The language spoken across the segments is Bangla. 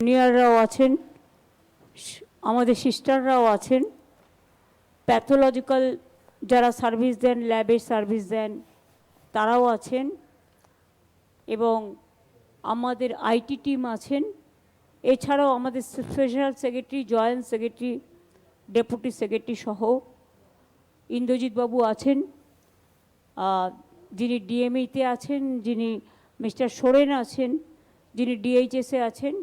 জুনিয়ররাও আছেন, আমাদের সিস্টাররাও আছেন। প্যাথোলজিক্যাল যারা সার্ভিস দেন ল্যাবের সার্ভিস দেন, তারাও আছেন। এবং আমাদের আইটি টিম আছেন। এছাড়াও আমাদের special secretary joint secretary deputy secretary সহ ইন্দ্রজিৎবাবু আছেন। যিনি ডিএমইতে আছেন, যিনি মিস্টার সোরেন আছেন, যিনি ডিএইচএসে আছেন।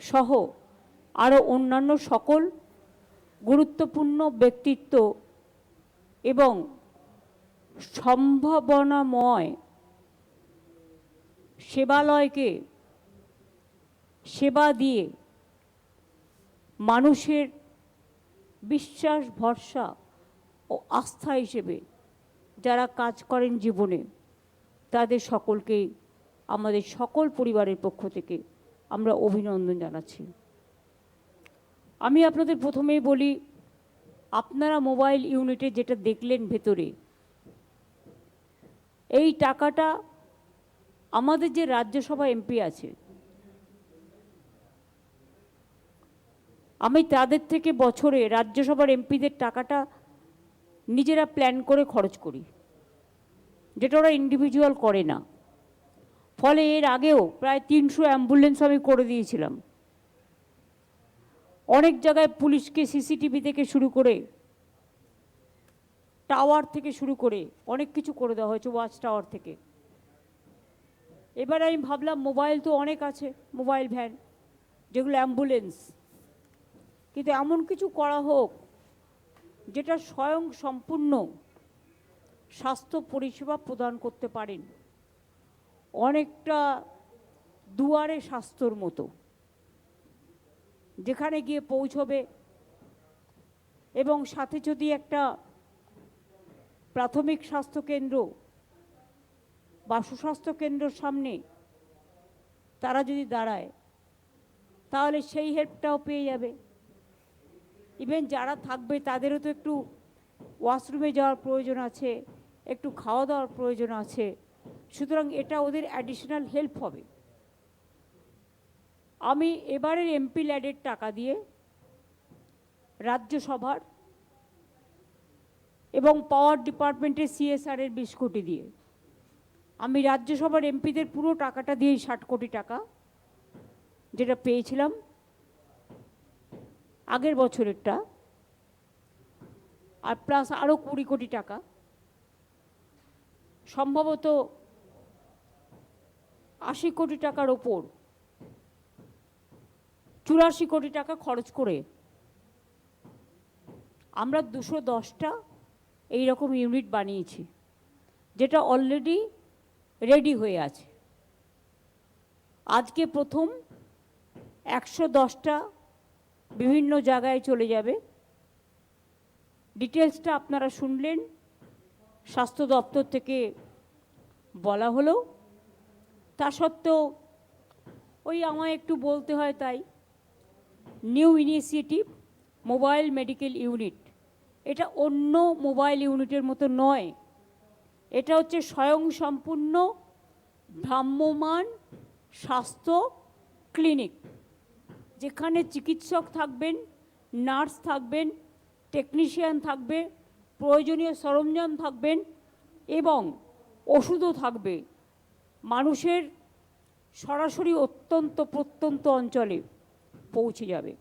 সহ আরও অন্যান্য সকল গুরুত্বপূর্ণ ব্যক্তিত্ব এবং সম্ভাবনাময় সেবালয়কে সেবা দিয়ে মানুষের বিশ্বাস, ভরসা ও আস্থা হিসেবে যারা কাজ করেন জীবনে, তাদের সকলকেই, আমাদের সকল পরিবারের পক্ষ থেকে আমরা অভিনন্দন জানাচ্ছি। আমি আপনাদের প্রথমেই বলি, আপনারা মোবাইল ইউনিটে যেটা দেখলেন ভেতরে, এই টাকাটা আমাদের যে রাজ্যসভা এমপি আছে, আমি তাদের থেকে বছরে রাজ্যসভার এমপিদের টাকাটা নিজেরা প্ল্যান করে খরচ করি, যেটা ওরা ইন্ডিভিজুয়াল করে না। ফলে এর আগেও প্রায় তিনশো অ্যাম্বুলেন্স আমি করে দিয়েছিলাম। অনেক জায়গায় পুলিশকে সিসিটিভি থেকে শুরু করে, টাওয়ার থেকে শুরু করে অনেক কিছু করে দেওয়া হয়েছে, ওয়াচ টাওয়ার থেকে। এবার আমি ভাবলাম মোবাইল তো অনেক আছে, মোবাইল ভ্যান, যেগুলো অ্যাম্বুলেন্স। কিন্তু এমন কিছু করা হোক, যেটা স্বয়ং সম্পূর্ণ স্বাস্থ্য পরিষেবা প্রদান করতে পারেন। অনেকটা দুয়ারে স্বাস্থ্যর মতো। যেখানে গিয়ে পৌঁছবে এবং সাথে যদি একটা প্রাথমিক স্বাস্থ্যকেন্দ্র বা সুস্বাস্থ্য কেন্দ্রের সামনে তারা যদি দাঁড়ায়, তাহলে সেই হেল্পটাও পেয়ে যাবে। ইভেন যারা থাকবে তাদেরও তো একটু ওয়াশরুমে যাওয়ার প্রয়োজন আছে, একটু খাওয়া দাওয়ার প্রয়োজন আছে। সুতরাং এটা ওদের অ্যাডিশনাল হেল্প হবে। আমি এবারের এমপি ল্যাডের টাকা দিয়ে রাজ্যসভার এবং পাওয়ার ডিপার্টমেন্টের সিএসআরের বিশ কোটি দিয়ে, আমি রাজ্যসভার এমপিদের পুরো টাকাটা দিয়েই ষাট কোটি টাকা যেটা পেয়েছিলাম আগের বছরেরটা, আর প্লাস আরও কুড়ি কোটি টাকা। সম্ভবত আশি কোটি টাকার ওপর, চুরাশি কোটি টাকা খরচ করে আমরা দুশো দশটা এইরকম ইউনিট বানিয়েছি, যেটা অলরেডি রেডি হয়ে আছে। আজকে প্রথম একশো দশটা বিভিন্ন জায়গায় চলে যাবে। ডিটেলসটা আপনারা শুনলেন, স্বাস্থ্য দপ্তর থেকে বলা হলো। তা সত্ত্বেও ওই আমায় একটু বলতে হয় তাই। New initiative mobile medical unit. এটা অন্য মোবাইল ইউনিটের মতো নয়। এটা হচ্ছে স্বয়ংসম্পূর্ণ ভ্রাম্যমান স্বাস্থ্য ক্লিনিক। যেখানে চিকিৎসক থাকবেন, নার্স থাকবেন, টেকনিশিয়ান থাকবে, প্রয়োজনীয় সরঞ্জাম থাকবেন এবং ওষুধও থাকবে। মানুষের সরাসরি অত্যন্ত প্রত্যন্ত অঞ্চলে পৌঁছে যাবে।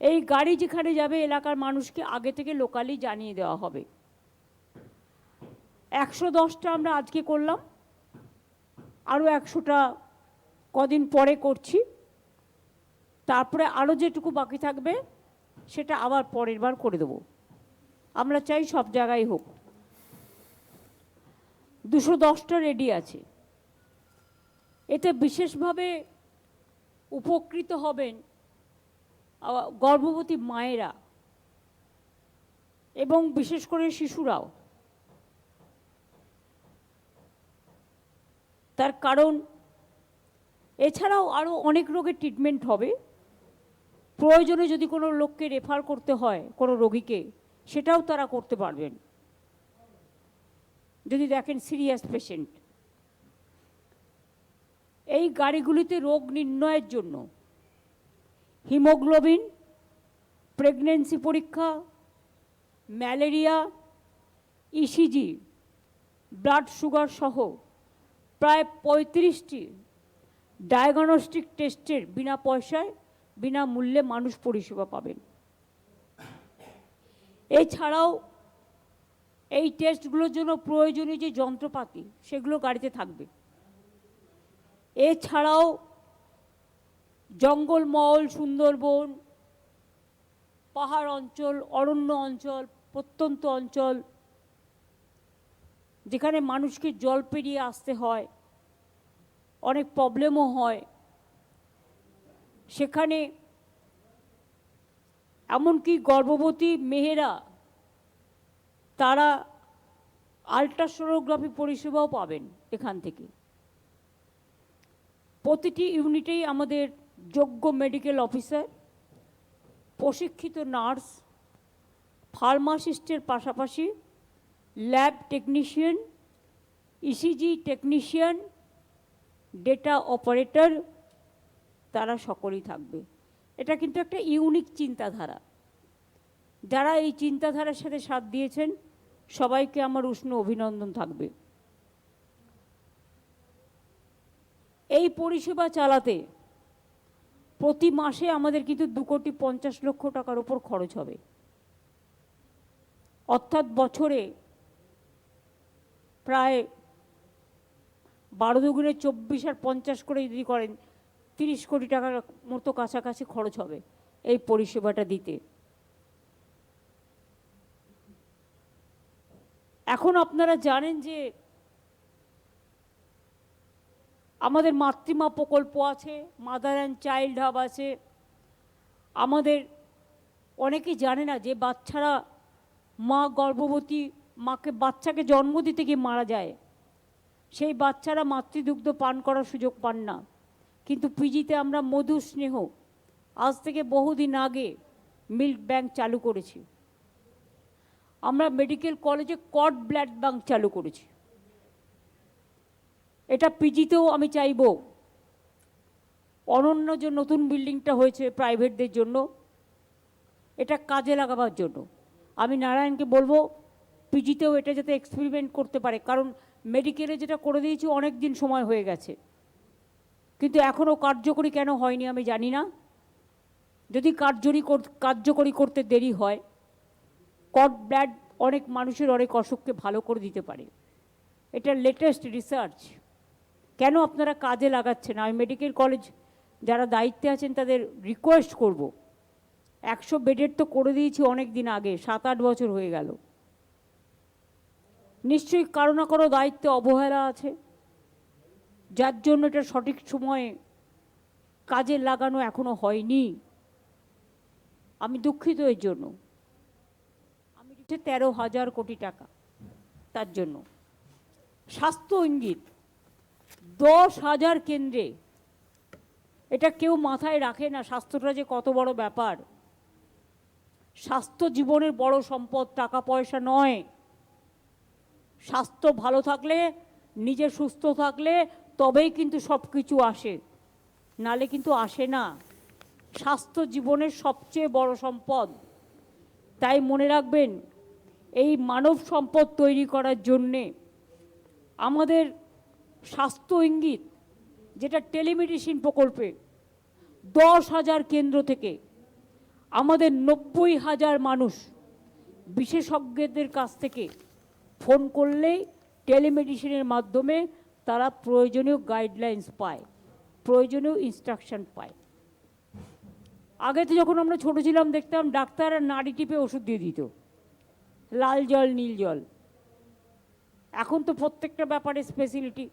এই গাড়ি যেখানে যাবে, এলাকার মানুষকে আগে থেকে লোকালি জানিয়ে দেওয়া হবে। একশো দশটা আমরা আজকে করলাম। আরও একশোটা কদিন পরে করছি। তারপরে আরও যেটুকু বাকি থাকবে, সেটা আবার পরের বার করে দেবো। আমরা চাই সব জায়গায় হোক। দুশো দশটা রেডি আছে। এতে বিশেষভাবে উপকৃত হবেন গর্ভবতী মায়েরা এবং বিশেষ করে শিশুরাও। তার কারণ, এছাড়াও আরও অনেক রোগের ট্রিটমেন্ট হবে। প্রয়োজনে যদি কোনো লোককে রেফার করতে হয়, কোনো রোগীকে, সেটাও তারা করতে পারবেন। যদি দেখেন সিরিয়াস পেশেন্ট এই গাড়িগুলিতে রোগ নির্ণয়ের জন্য। হিমোগ্লোবিন, প্রেগনেন্সি পরীক্ষা, ম্যালেরিয়া ইসিজি ব্লাড সুগার সহ প্রায় পঁয়ত্রিশটি ডায়াগনস্টিক টেস্টের বিনা পয়সায় বিনামূল্যে মানুষ পরিষেবা পাবেন। এছাড়াও এই টেস্টগুলোর জন্য প্রয়োজনীয় যে যন্ত্রপাতি, সেগুলো গাড়িতে থাকবে। এছাড়াও জঙ্গলমহল, সুন্দরবন, পাহাড় অঞ্চল, অরণ্য অঞ্চল, প্রত্যন্ত অঞ্চল, যেখানে মানুষকে জল পেরিয়ে আসতে হয়, অনেক প্রবলেমও হয়। সেখানে এমনকি গর্ভবতী মেয়েরা, তারা আল্ট্রাসোনোগ্রাফি পরিষেবাও পাবেন এখান থেকে। প্রতিটি ইউনিটেই আমাদের যোগ্য মেডিকেল অফিসার, প্রশিক্ষিত নার্স, ফার্মাসিস্টের পাশাপাশি lab technician, ECG technician, data operator, তারা সকলেই থাকবে। এটা কিন্তু একটা ইউনিক চিন্তাধারা। যারা এই চিন্তাধারার সাথে সাথ দিয়েছেন, সবাইকে আমার উষ্ণ অভিনন্দন থাকবে। এই পরিষেবা চালাতে প্রতি মাসে আমাদের কিন্তু দু কোটি পঞ্চাশ লক্ষ টাকার উপর খরচ হবে। অর্থাৎ বছরে প্রায় বারো দুগুণে চব্বিশ আর পঞ্চাশ করে যদি করেন, তিরিশ কোটি টাকার মতো কাছাকাছি খরচ হবে এই পরিষেবাটা দিতে। এখন আপনারা জানেন যে আমাদের মাতৃমা প্রকল্প আছে মাদার অ্যান্ড চাইল্ড হাব আছে। আমাদের অনেকেই জানে না যে বাচ্চারা মা গর্ভবতী, মাকে বাচ্চাকে জন্ম দিতে গিয়ে মারা যায়। সেই বাচ্চারা মাতৃদুগ্ধ পান করার সুযোগ পান না। কিন্তু পিজিতে আমরা মধু স্নেহ, আজ থেকে বহুদিন আগে মিল্ক ব্যাংক চালু করেছি। আমরা মেডিকেল কলেজে কট ব্লাড ব্যাংক চালু করেছি। এটা পিজিতেও আমি চাইব। অনন্য যে নতুন বিল্ডিংটা হয়েছে প্রাইভেটদের জন্য, এটা কাজে লাগাবার জন্য। আমি নারায়ণকে বলব পিজিতেও এটা যাতে এক্সপেরিমেন্ট করতে পারে, কারণ মেডিকেলে যেটা করে দিয়েছি অনেক দিন সময় হয়ে গেছে। কিন্তু এখনও কার্যকরী কেন হয়নি আমি জানি না। যদি কার্যকরী কর- কার্যকরী করতে দেরি হয় কট ব্লাড অনেক মানুষের অনেক অসুখকে ভালো করে দিতে পারে। এটা লেটেস্ট রিসার্চ কেন আপনারা কাজে লাগাচ্ছেন? আমি মেডিকেল কলেজ যারা দায়িত্বে আছেন তাদের রিকোয়েস্ট করব। একশো বেডের তো করে দিয়েছি অনেক দিন আগে, সাত আট বছর হয়ে গেল। নিশ্চয়ই কারও না কারও দায়িত্বে অবহেলা আছে। যার জন্য এটা সঠিক সময়ে কাজে লাগানো এখনও হয়নি। আমি দুঃখিত এর জন্য। আমি তেরো হাজার কোটি টাকা তার জন্য। স্বাস্থ্য ইঙ্গিত। দশ হাজার কেন্দ্রে। এটা কেউ মাথায় রাখে না, স্বাস্থ্যটা যে কত বড় ব্যাপার। স্বাস্থ্য জীবনের বড় সম্পদ, টাকা পয়সা নয়। স্বাস্থ্য ভালো থাকলে, নিজে সুস্থ থাকলে, তবেই কিন্তু সব কিছু আসে। নালে কিন্তু আসে না। স্বাস্থ্য জীবনের সবচেয়ে বড় সম্পদ। তাই মনে রাখবেন, এই মানব সম্পদ তৈরি করার জন্যে আমাদের স্বাস্থ্য ইঙ্গিত, যেটা টেলিমেডিসিন প্রকল্পে দশ হাজার কেন্দ্র থেকে আমাদের নব্বই হাজার মানুষ বিশেষজ্ঞদের কাছ থেকে ফোন করলেই টেলিমেডিসিনের মাধ্যমে তারা প্রয়োজনীয় গাইডলাইন্স পায়, প্রয়োজনীয় ইনস্ট্রাকশন পায়। আগে তো যখন আমরা ছোটো ছিলাম দেখতাম ডাক্তার নাড়ি টিপে ওষুধ দিয়ে দিত, লাল জল, নীল জল। এখন তো প্রত্যেকটা ব্যাপারে স্পেশালিটি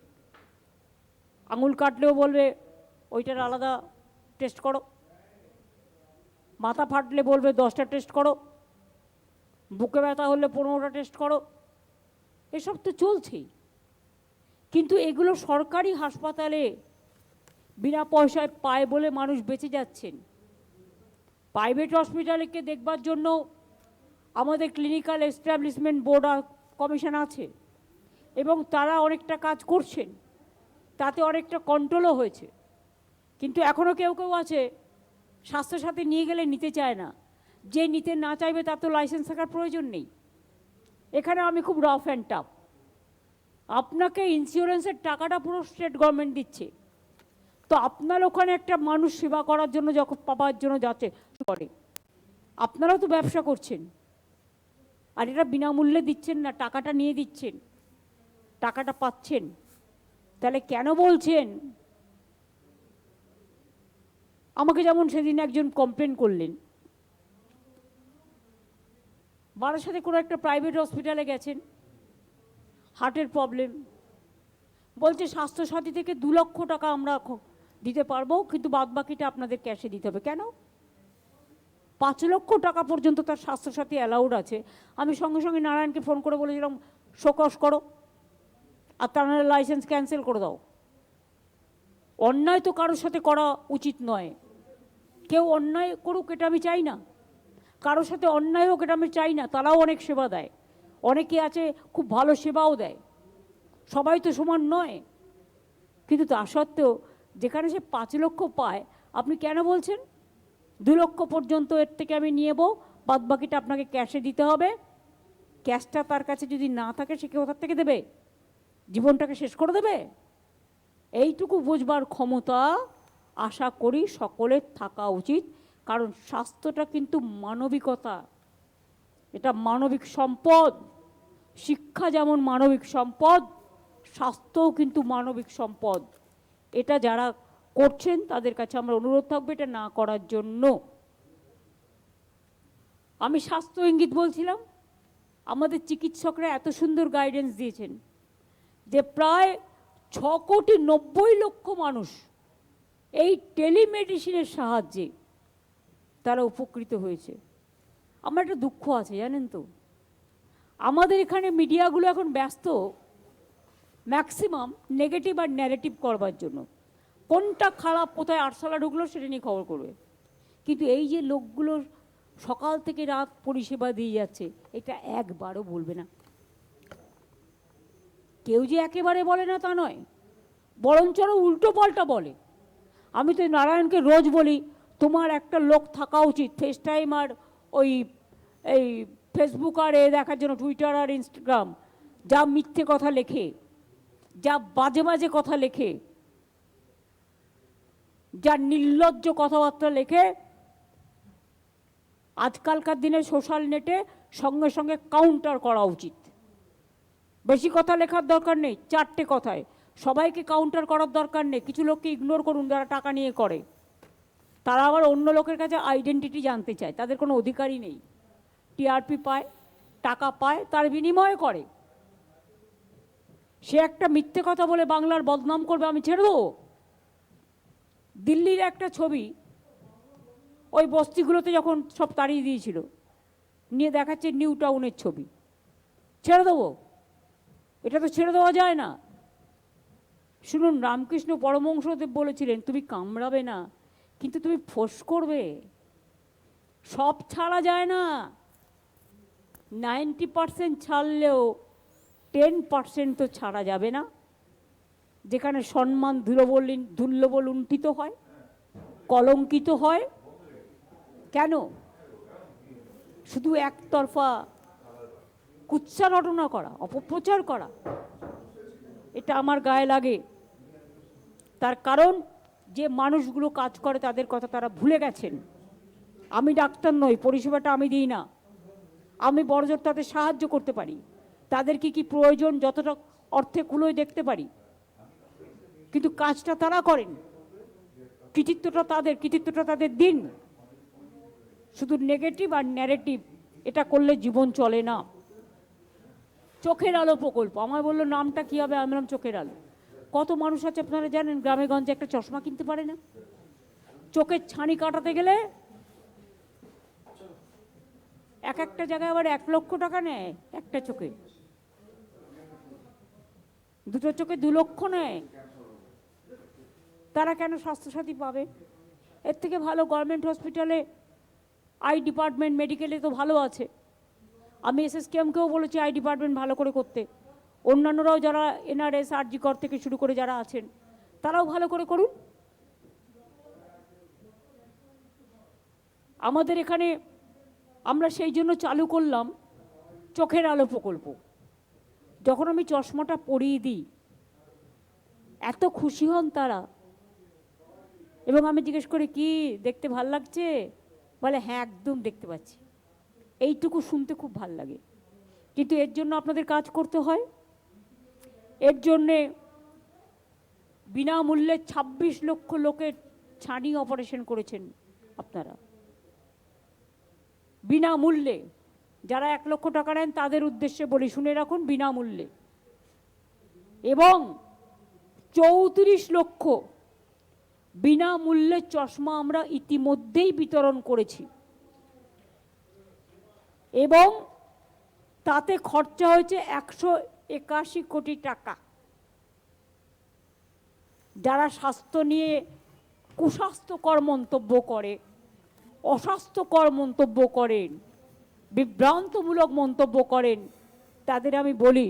আঙুল কাটলেও বলবে, ওইটার আলাদা টেস্ট করো। মাথা ফাটলে বলবে, দশটা টেস্ট করো। বুকে ব্যথা হলে পনেরোটা টেস্ট করো। এসব তো চলছেই। কিন্তু এগুলো সরকারি হাসপাতালে বিনা পয়সায় পায় বলে মানুষ বেঁচে যাচ্ছেন। প্রাইভেট হসপিটালকে দেখবার জন্য আমাদের ক্লিনিক্যাল এস্টাবলিশমেন্ট বোর্ড কমিশন আছে এবং তারা অনেকটা কাজ করছেন। তাতে অনেকটা কন্ট্রোলও হয়েছে। কিন্তু এখনও কেউ কেউ আছে, স্বাস্থ্যসাথী নিয়ে গেলে নিতে চায় না। যে নিতে না চাইবে তার তো লাইসেন্স থাকার প্রয়োজন নেই। এখানে আমি খুব রাফ অ্যান্ড টাফ আপনাকে ইন্স্যুরেন্সের টাকাটা পুরো স্টেট গভর্নমেন্ট দিচ্ছে। তো আপনার ওখানে একটা মানুষ সেবা করার জন্য যখন পাবার জন্য যাচ্ছে করে। আপনারাও তো ব্যবসা করছেন। আর এটা বিনামূল্যে দিচ্ছেন না, টাকাটা নিয়ে দিচ্ছেন। টাকাটা পাচ্ছেন। তাহলে কেন বলছেন? আমাকে যেমন সেদিন একজন কমপ্লেন করলেন। বারাসাতে কোনো একটা প্রাইভেট হসপিটালে গেছেন। হার্টের প্রবলেম বলছে, স্বাস্থ্যসাথী থেকে দু লক্ষ টাকা আমরা দিতে পারব, কিন্তু বাদ বাকিটা আপনাদের ক্যাশে দিতে হবে। কেন? পাঁচ লক্ষ টাকা পর্যন্ত তার স্বাস্থ্যসাথী অ্যালাউড আছে। আমি সঙ্গে সঙ্গে নারায়ণকে ফোন করে বলেছিলাম, শোকস করো। আর তার লাইসেন্স ক্যান্সেল করে দাও। অন্যায় তো কারোর সাথে করা উচিত নয়। কেউ অন্যায় করুক এটা আমি চাই না। কারোর সাথে অন্যায় হোক এটা আমি চাই না, তারাও অনেক সেবা দেয়। অনেকে আছে খুব ভালো সেবাও দেয়। সবাই তো সমান নয়। কিন্তু তা সত্ত্বেও যেখানে সে পাঁচ লক্ষ পায়, আপনি কেন বলছেন? দু লক্ষ পর্যন্ত এর থেকে আমি নিয়ে যাব বাদ বাকিটা আপনাকে ক্যাশে দিতে হবে। ক্যাশটা তার কাছে যদি না থাকে, সে কেউ থেকে দেবে? জীবনটাকে শেষ করে দেবে? এইটুকু বুঝবার ক্ষমতা আশা করি সকলের থাকা উচিত। কারণ স্বাস্থ্যটা কিন্তু মানবিকতা। এটা মানবিক সম্পদ। শিক্ষা যেমন মানবিক সম্পদ, স্বাস্থ্যও কিন্তু মানবিক সম্পদ। এটা যারা করছেন, তাদের কাছে আমরা অনুরোধ থাকবে এটা না করার জন্য। আমি স্বাস্থ্য ইঙ্গিত বলছিলাম। আমাদের চিকিৎসকরা এত সুন্দর গাইডেন্স দিয়েছেন। যে প্রায় ছ কোটি নব্বই লক্ষ মানুষ এই টেলিমেডিসিনের সাহায্যে তারা উপকৃত হয়েছে। আমার একটা দুঃখ আছে, জানেন তো? আমাদের এখানে মিডিয়াগুলো এখন ব্যস্ত ম্যাক্সিমাম নেগেটিভ আর ন্যারেটিভ করবার জন্য। কোনটা খারাপ, কোথায় আরশোলা ঢুকলো সেটা নিয়ে খবর করবে। কিন্তু এই যে লোকগুলো সকাল থেকে রাত পরিষেবা দিয়ে যাচ্ছে, এটা একবারও বলবে না। কেউ যে একেবারে বলে না তা নয় বরঞ্চ উল্টো পাল্টা বলে। আমি তো নারায়ণকে রোজ বলি, তোমার একটা লোক থাকা উচিত ফেস টাইম আর ওই, এই ফেসবুক আর এ দেখার জন্য টুইটার আর ইনস্টাগ্রাম যা মিথ্যে কথা লেখে, যা বাজে বাজে কথা লেখে, যা নির্লজ্জ কথাবার্তা লেখে। আজকালকার দিনে সোশ্যাল নেটে সঙ্গে সঙ্গে কাউন্টার করা উচিত। বেশি কথা লেখার দরকার নেই, চারটে কথায়। সবাইকে কাউন্টার করার দরকার নেই, কিছু লোককে ইগনোর করুন যারা টাকা নিয়ে করে। তারা আবার অন্য লোকের কাছে আইডেন্টিটি জানতে চায়, তাদের কোনো অধিকারই নেই। টিআরপি পায়, টাকা পায়, তার বিনিময়ে করে। সে একটা মিথ্যে কথা বলে বাংলার বদনাম করবে, আমি ছেড়ে দেবো। দিল্লির একটা ছবি, ওই বস্তিগুলোতে যখন সব তাড়িয়ে দিয়েছিল, নিয়ে দেখাচ্ছে নিউ টাউনের ছবি। ছেড়ে দেবো। এটা তো ছেড়ে দেওয়া যায় না। শুনুন, রামকৃষ্ণ পরমংসদেব বলেছিলেন, তুমি কামড়াবে না, কিন্তু তুমি ফোঁস করবে। সব ছাড়া যায় না। নাইনটি পার্সেন্ট ছাড়লেও টেন পার্সেন্ট তো ছাড়া যাবে না। যেখানে সম্মান ধুলোবল ধুল্যবল লুণ্ঠিত হয়, কলঙ্কিত হয়। কেন? শুধু একতরফা কুৎসা রটনা করা, অপপ্রচার করা, এটা আমার গায়ে লাগে। তার কারণ, যে মানুষগুলো কাজ করে তাদের কথা তারা ভুলে গেছেন। আমি ডাক্তার নই, পরিষেবাটা আমি দিই না। আমি বড়জোর তাদের সাহায্য করতে পারি। তাদের কি কি প্রয়োজন যতটা অর্থে কুলোয় দেখতে পারি? কিন্তু কাজটা তারা করেন। কৃতিত্বটা তাদের কৃতিত্বটা তাদের দিন। শুধু নেগেটিভ আর ন্যারেটিভ এটা করলে জীবন চলে না। চোখের আলো প্রকল্প। আমার বলল, নামটা কী হবে? আমি বললাম, চোখের আলো। কত মানুষ আছে আপনারা জানেন, গ্রামে গঞ্জে একটা চশমা কিনতে পারে না? চোখের ছানি কাটাতে গেলে এক একটা জায়গায় আবার এক লক্ষ টাকা নেয়, একটা চোখে। দুটো চোখে দু লক্ষ নেয়। তারা কেন স্বাস্থ্যসাথী পাবে? এর থেকে ভালো গভর্নমেন্ট হসপিটালে আই ডিপার্টমেন্ট মেডিকেলে তো ভালো আছে। আমি এস এস কেমকেও বলেছি, আই ডিপার্টমেন্ট ভালো করে করতে। অন্যান্যরাও যারা এনআরএস আরজি কর থেকে শুরু করে যারা আছেন, তারাও ভালো করে করুন। আমাদের এখানে আমরা সেই জন্য চালু করলাম চোখের আলো প্রকল্প। যখন আমি চশমাটা পরিয়ে দিই, এত খুশি হন তারা। এবং আমি জিজ্ঞেস করি, কি, দেখতে ভালো লাগছে? বলে হ্যাঁ একদম দেখতে পাচ্ছি। এইটুকু শুনতে খুব ভালো লাগে। কিন্তু এর জন্য আপনাদের কাজ করতে হয়। এর জন্যে বিনামূল্যে ২৬ লক্ষ লোকের ছানি অপারেশন করেছেন আপনারা। বিনামূল্যে, যারা এক লক্ষ টাকা নেন তাদের উদ্দেশ্যে বলি, শুনে রাখুন, বিনামূল্যে। এবং চৌত্রিশ লক্ষ বিনামূল্যে চশমা আমরা ইতিমধ্যেই বিতরণ করেছি। এবং তাতে খরচা হয়েছে একশো একাশি কোটি টাকা। যারা স্বাস্থ্য নিয়ে কুস্বাস্থ্যকর মন্তব্য করে, অস্বাস্থ্যকর মন্তব্য করেন, বিভ্রান্তমূলক মন্তব্য করেন, তাদের আমি বলি,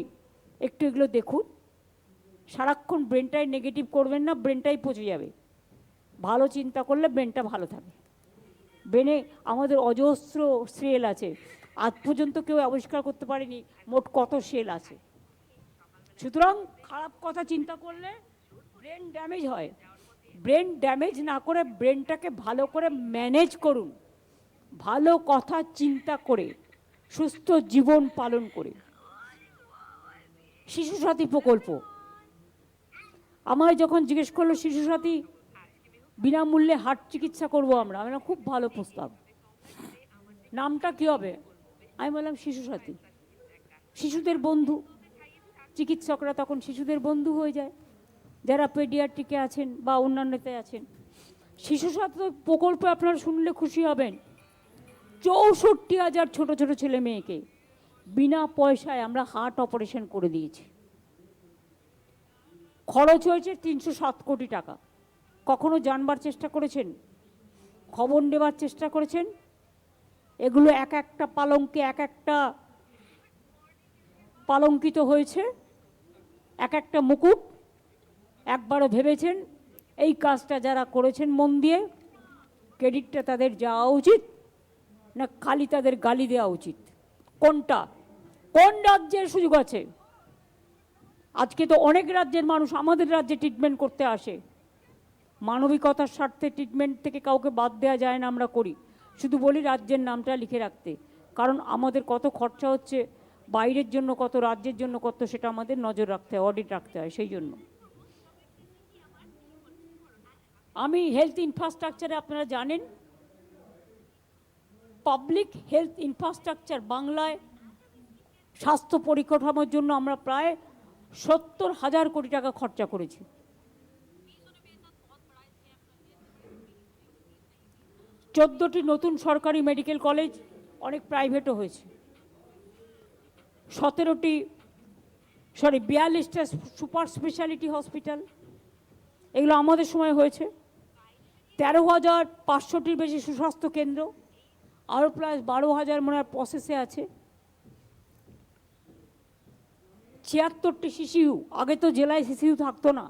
একটু এগুলো দেখুন। সারাক্ষণ ব্রেনটাই নেগেটিভ করবেন না, ব্রেনটাই পচে যাবে। ভালো চিন্তা করলে ব্রেনটা ভালো থাকে। ব্রেনে আমাদের অজস্র সেল আছে। আজ পর্যন্ত কেউ আবিষ্কার করতে পারেনি মোট কত সেল আছে। সুতরাং খারাপ কথা চিন্তা করলে ব্রেন ড্যামেজ হয়। ব্রেন ড্যামেজ না করে ব্রেনটাকে ভালো করে ম্যানেজ করুন। ভালো কথা চিন্তা করে সুস্থ জীবন পালন করে। শিশু সাথী প্রকল্প। আমায় যখন জিজ্ঞেস করল শিশু সাথী বিনামূল্যে হার্ট চিকিৎসা করব আমরা? আমি বললাম, খুব ভালো প্রস্তাব। নামটা কি হবে? আমি বললাম, শিশু সাথী, শিশুদের বন্ধু। চিকিৎসকরা তখন শিশুদের বন্ধু হয়ে যায়। যারা পেডিয়াট্রিকে আছেন বা অন্যান্যতে আছেন, শিশু সাথী প্রকল্পে আপনারা শুনলে খুশি হবেন। চৌষট্টি হাজার ছোট ছোট ছেলে মেয়েকে বিনা পয়সায় আমরা হার্ট অপারেশন করে দিয়েছি। খরচ হয়েছে তিনশো সাত কোটি টাকা। কখনো জানবার চেষ্টা করেছেন? খবর নেবার চেষ্টা করেছেন? এগুলো এক একটা পালঙ্কে, এক একটা পালঙ্কিত হয়েছে, এক একটা মুকুট একবারও ভেবেছেন, এই কাজটা যারা করেছেন মন দিয়ে, ক্রেডিটটা তাদের যাওয়া উচিত, না খালি তাদের গালি দেওয়া উচিত? কোনটা? কোন রাজ্যের সুযোগ আছে? আজকে তো অনেক রাজ্যের মানুষ আমাদের রাজ্যে ট্রিটমেন্ট করতে আসে। মানবিকতার স্বার্থে ট্রিটমেন্ট থেকে কাউকে বাদ দেওয়া যায় না আমরা করি। শুধু বলি রাজ্যের নামটা লিখে রাখতে। কারণ আমাদের কত খরচা হচ্ছে, বাইরের জন্য কত, রাজ্যের জন্য কত, সেটা আমাদের নজর রাখতে হয় অডিট রাখতে হয়, সেই জন্য। আমি হেলথ ইনফ্রাস্ট্রাকচারে আপনারা জানেন পাবলিক হেলথ ইনফ্রাস্ট্রাকচার বাংলায় স্বাস্থ্য পরিকাঠামোর জন্য আমরা প্রায় সত্তর হাজার কোটি টাকা খরচা করেছি। চোদ্দোটি নতুন সরকারি মেডিকেল কলেজ অনেক প্রাইভেটও হয়েছে। সতেরোটি, সরি, বিয়াল্লিশটা সুপার স্পেশালিটি হসপিটাল, এগুলো আমাদের সময় হয়েছে। তেরো হাজার পাঁচশোটির বেশি সুস্বাস্থ্য কেন্দ্র, আরও প্রায় বারো হাজার মনে হয় প্রসেসে আছে। ছিয়াত্তরটি শিশিউ আগে তো জেলায় শিশিউ থাকতো না,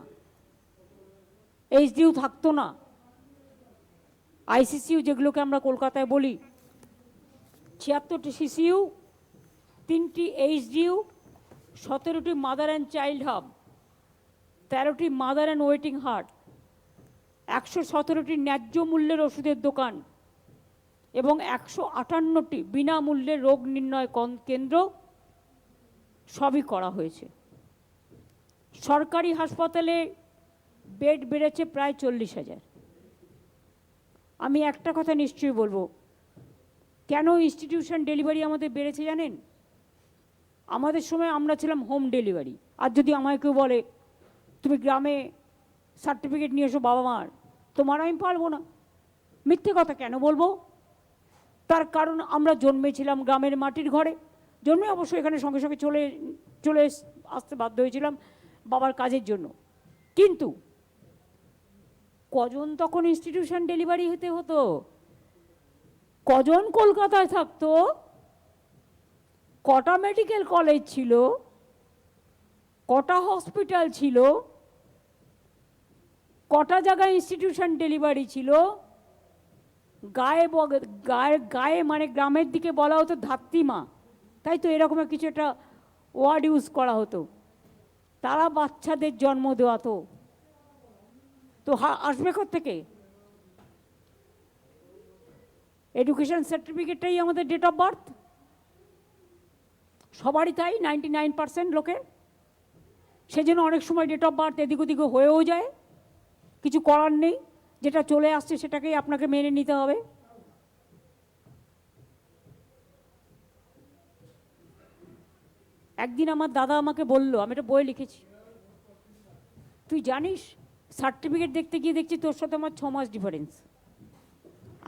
এইচডিউ থাকতো না। আইসিসিউ যেগুলোকে আমরা কলকাতায় বলি, ছিয়াত্তরটি সিসিউ তিনটি এইচডিউ সতেরোটি মাদার অ্যান্ড চাইল্ড হাব, তেরোটি মাদার অ্যান্ড ওয়েটিং হার্ট, একশো সতেরোটি ন্যায্য মূল্যের ওষুধের দোকান এবং একশো আটান্নটি বিনামূল্যে রোগ নির্ণয় কন- কেন্দ্র সবই করা হয়েছে। সরকারি হাসপাতালে বেড বেড়েছে প্রায় চল্লিশ হাজার। আমি একটা কথা নিশ্চয়ই বলব। কেন ইনস্টিটিউশন ডেলিভারি আমাদের বেড়েছে জানেন? আমাদের সময় আমরা ছিলাম হোম ডেলিভারি আর যদি আমায় কেউ বলে, তুমি গ্রামে সার্টিফিকেট নিয়ে এসো বাবা মার, তোমার আমি পারব না। মিথ্যে কথা কেন বলব? তার কারণ আমরা জন্মেছিলাম গ্রামের মাটির ঘরে। জন্মে অবশ্য এখানে সঙ্গে সঙ্গে চলে চলে আসতে বাধ্য হয়েছিলাম বাবার কাজের জন্য। কিন্তু কজন তখন ইনস্টিটিউশন ডেলিভারি হতে হতো? কজন কলকাতায় থাকতো? কটা মেডিকেল কলেজ ছিল? কটা হসপিটাল ছিল? কটা জায়গায় ইনস্টিটিউশন ডেলিভারি ছিল? গায়ে গায়ে গায়ে মানে গ্রামের দিকে বলা হতো ধাত্রীমা। তাই তো এরকম কিছু একটা ওয়ার্ড ইউজ করা হতো। তারা বাচ্চাদের জন্ম দেওয়া তো আসবে থেকে এডুকেশন সার্টিফিকেটটাই আমাদের ডেট অফ বার্থ সবারই তাই? নাইনটি নাইন পার্সেন্ট লোকের সেজন্য অনেক সময় ডেট অফ বার্থ এদিক ওদিকে হয়েও যায়। কিছু করার নেই। যেটা চলে আসছে সেটাকেই আপনাকে মেনে নিতে হবে। একদিন আমার দাদা আমাকে বলল, আমি একটা বই লিখেছি। তুই জানিস সার্টিফিকেট দেখতে গিয়ে দেখছি তোর সাথে আমার ছ মাস ডিফারেন্স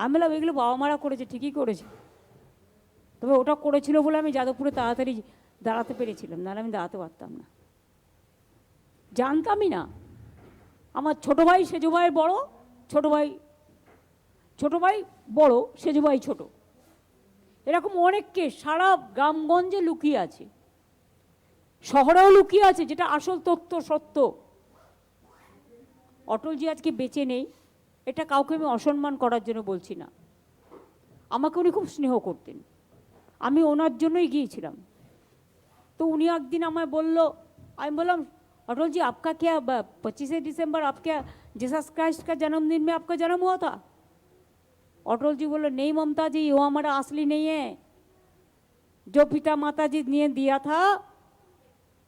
আমি বললাম, এগুলো বাবা মারা করেছে, ঠিকই করেছে। তবে ওটা করেছিল বলে আমি যাদবপুরে তাড়াতাড়ি দাঁড়াতে পেরেছিলাম, নাহলে আমি দাঁড়াতে পারতাম না। জানতামই না। আমার ছোটো ভাই সেজো ভাইয়ের বড়, ছোটো ভাই ছোটো ভাই বড়, সেজো ভাই ছোটো। এরকম অনেককে সারা গ্রামগঞ্জে লুকিয়ে আছে। শহরেও লুকিয়ে আছে, যেটা আসল তথ্য, সত্য। অটলজি আজকে বেঁচে নেই এটা কাউকে আমি অসম্মান করার জন্য বলছি না আমাকে উনি খুব স্নেহ করতেন আমি ওনার জন্যই গিয়েছিলাম তো উনি একদিন আমায় বলল আমি বললাম अटल जी आपका क्या पच्चीस दिसंबर आपके जीसस क्राइस्ट का जन्मदिन में आपका जन्म हुआ था अटल जी बोले नहीं ममता जी वो हमारा असली नहीं है जो पिता माता जी ने दिया था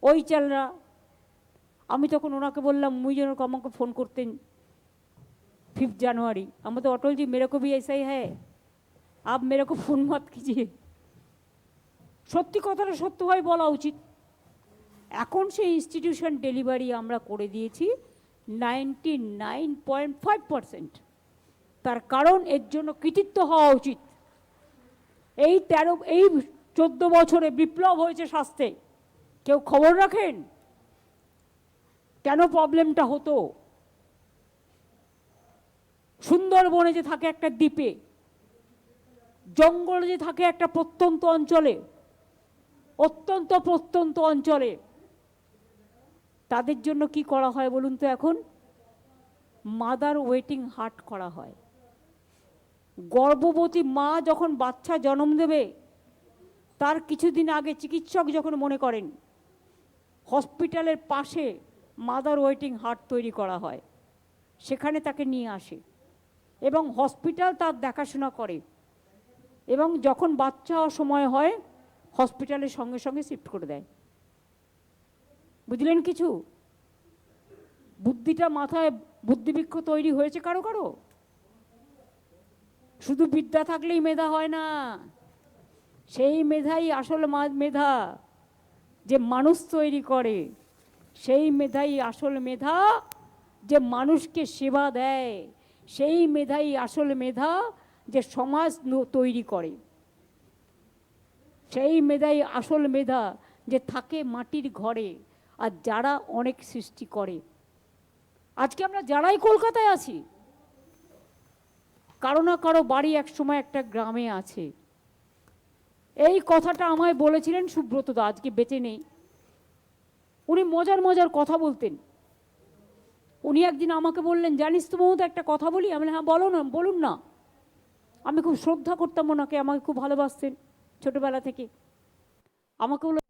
वही चल रहा আমি তখন ওনাকে বললাম মুই যেন আমাকে ফোন করতেন फिफ्थ जनवरी हम तो अटल जी मेरे को भी ऐसा ही है आप मेरे को फोन मत कीजिए সত্যি কথাটা সত্যভাবে বলা উচিত এখন সেই ইনস্টিটিউশন ডেলিভারি আমরা করে দিয়েছি ninety nine point five percent তার কারণ এর জন্য কৃতিত্ব হওয়া উচিত এই তেরো এই চোদ্দ বছরে বিপ্লব হয়েছে স্বাস্থ্যে কেউ খবর রাখেন কেন প্রবলেমটা হতো? সুন্দরবনে যে থাকে একটা দ্বীপে, জঙ্গলে যে থাকে একটা প্রত্যন্ত অঞ্চলে, অত্যন্ত প্রত্যন্ত অঞ্চলে, তাদের জন্য কি করা হয় বলুন তো এখন? মাদার ওয়েটিং হার্ট করা হয়। গর্ভবতী মা যখন বাচ্চা জন্ম দেবে, তার কিছুদিন আগে চিকিৎসক যখন মনে করেন, হসপিটালের পাশে মাদার ওয়েটিং হার্ট তৈরি করা হয়। সেখানে তাকে নিয়ে আসে এবং হসপিটাল তার দেখাশোনা করে এবং যখন বাচ্চা সময় হয় হসপিটালের সঙ্গে সঙ্গে শিফট করে দেয়। বুঝলেন কিছু? বুদ্ধিটা মাথায় বুদ্ধিবৃক্ষ তৈরি হয়েছে কারও কারও? শুধু বিদ্যা থাকলেই মেধা হয় না। সেই মেধাই আসল মেধা যে মানুষ তৈরি করে। সেই মেধাই আসল মেধা যে মানুষকে সেবা দেয়। সেই মেধাই আসল মেধা যে সমাজ তৈরি করে। সেই মেধাই আসল মেধা যে থাকে মাটির ঘরে আর যারা অনেক সৃষ্টি করে। আজকে আমরা যারাই কলকাতায় আছি, কারও না কারও বাড়ি এক সময় একটা গ্রামে আছে। এই কথাটা আমায় বলেছিলেন সুব্রত দা, আজকে বেঁচে নেই। উনি মজার মজার কথা বলতেন। উনি একদিন আমাকে বললেন, জানিস তো মমতা, একটা কথা বলি? আমি হ্যাঁ বলো না, বলুন না। আমি খুব শ্রদ্ধা করতাম ওনাকে, আমাকে খুব ভালোবাসতেন ছোটোবেলা থেকে। আমাকে